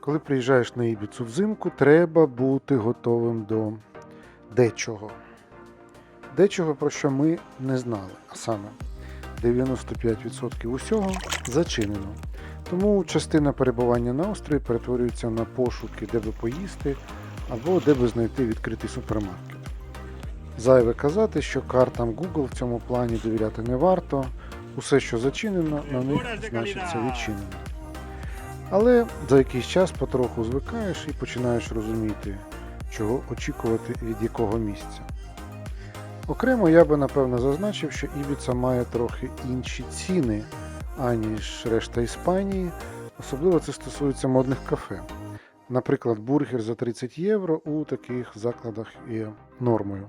Коли приїжджаєш на Ібіцу взимку, треба бути готовим до дечого. Дечого, про що ми не знали, а саме 95% усього зачинено. Тому частина перебування на острові перетворюється на пошуки, де би поїсти або де би знайти відкритий супермаркет. Зайве казати, що картам Google в цьому плані довіряти не варто. Усе, що зачинено, на них значиться відчинено. Але за якийсь час потроху звикаєш і починаєш розуміти, чого очікувати від якого місця. Окремо я би напевно зазначив, що Ібіца має трохи інші ціни, аніж решта Іспанії. Особливо це стосується модних кафе. Наприклад, бургер за 30 євро у таких закладах є нормою.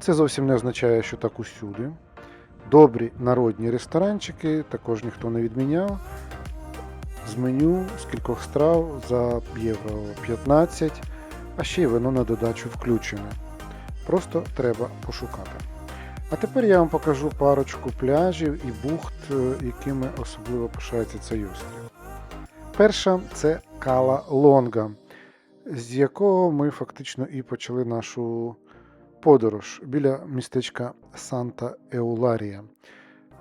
Це зовсім не означає, що так усюди. Добрі народні ресторанчики також ніхто не відміняв. З меню з кількох страв за євро 15, а ще й вино на додачу включене. Просто треба пошукати. А тепер я вам покажу парочку пляжів і бухт, е, якими особливо пишається цей острів. Перша це Кала Лонга, з якого ми фактично і почали нашу подорож біля містечка Санта Еуларія.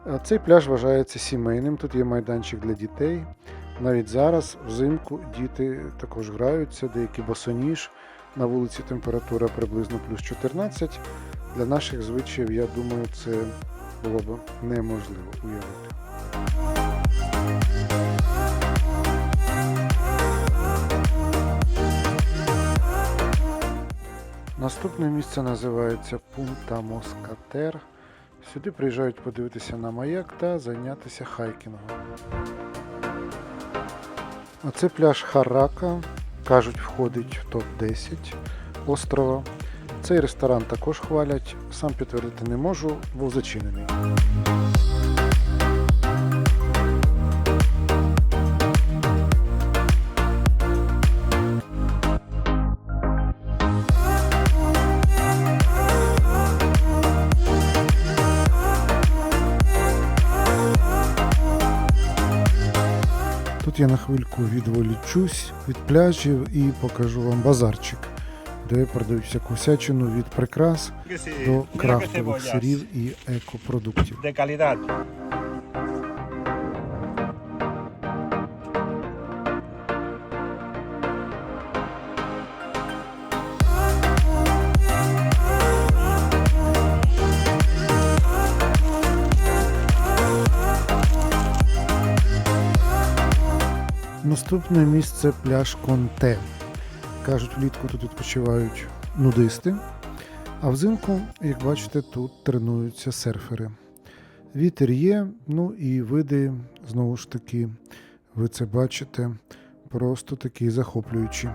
Е, Цей пляж вважається сімейним, тут є майданчик для дітей. Навіть зараз, взимку, діти також граються, деякі босоніж. На вулиці температура приблизно плюс 14. Для наших звичаїв, я думаю, це було б неможливо уявити. Наступне місце називається Пунта Москатер. Сюди приїжджають подивитися на маяк та зайнятися хайкінгом. А пляж Харака. Кажуть, входить в топ-10 острова. Цей ресторан також хвалять. Сам підтвердити не можу, був зачинений. Тут я на хвильку відволічусь від пляжів і покажу вам базарчик, де продають всяку всячину від прикрас до крафтових сирів і екопродуктів. Наступне місце пляж Конте. Кажуть, влітку тут відпочивають нудисти, а взимку, як бачите, тут тренуються серфери. Вітер є, ну і види, знову ж таки, ви це бачите, просто такі захоплюючі.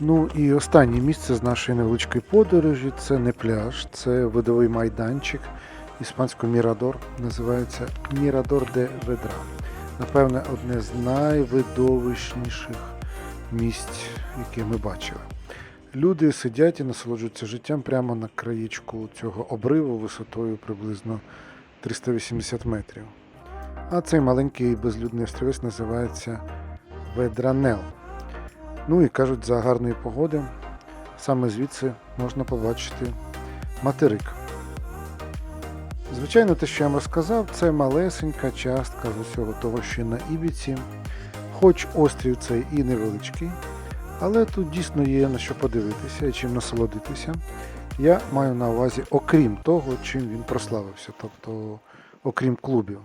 Ну і останнє місце з нашої невеличкої подорожі це не пляж, це видовий майданчик. Іспанською Мірадор називається Мірадор де Ведра. Напевне, одне з найвидовищніших місць, які ми бачили. Люди сидять і насолоджуються життям прямо на краєчку цього обриву висотою приблизно 380 метрів. А цей маленький безлюдний острівець називається Ведранел. Ну і кажуть, за гарної погоди саме звідси можна побачити материк. Звичайно, те, що я вам розказав, це малесенька частка з усього того, що на Ібіці. Хоч острів цей і невеличкий, але тут дійсно є на що подивитися і чим насолодитися. Я маю на увазі, окрім того, чим він прославився, тобто окрім клубів.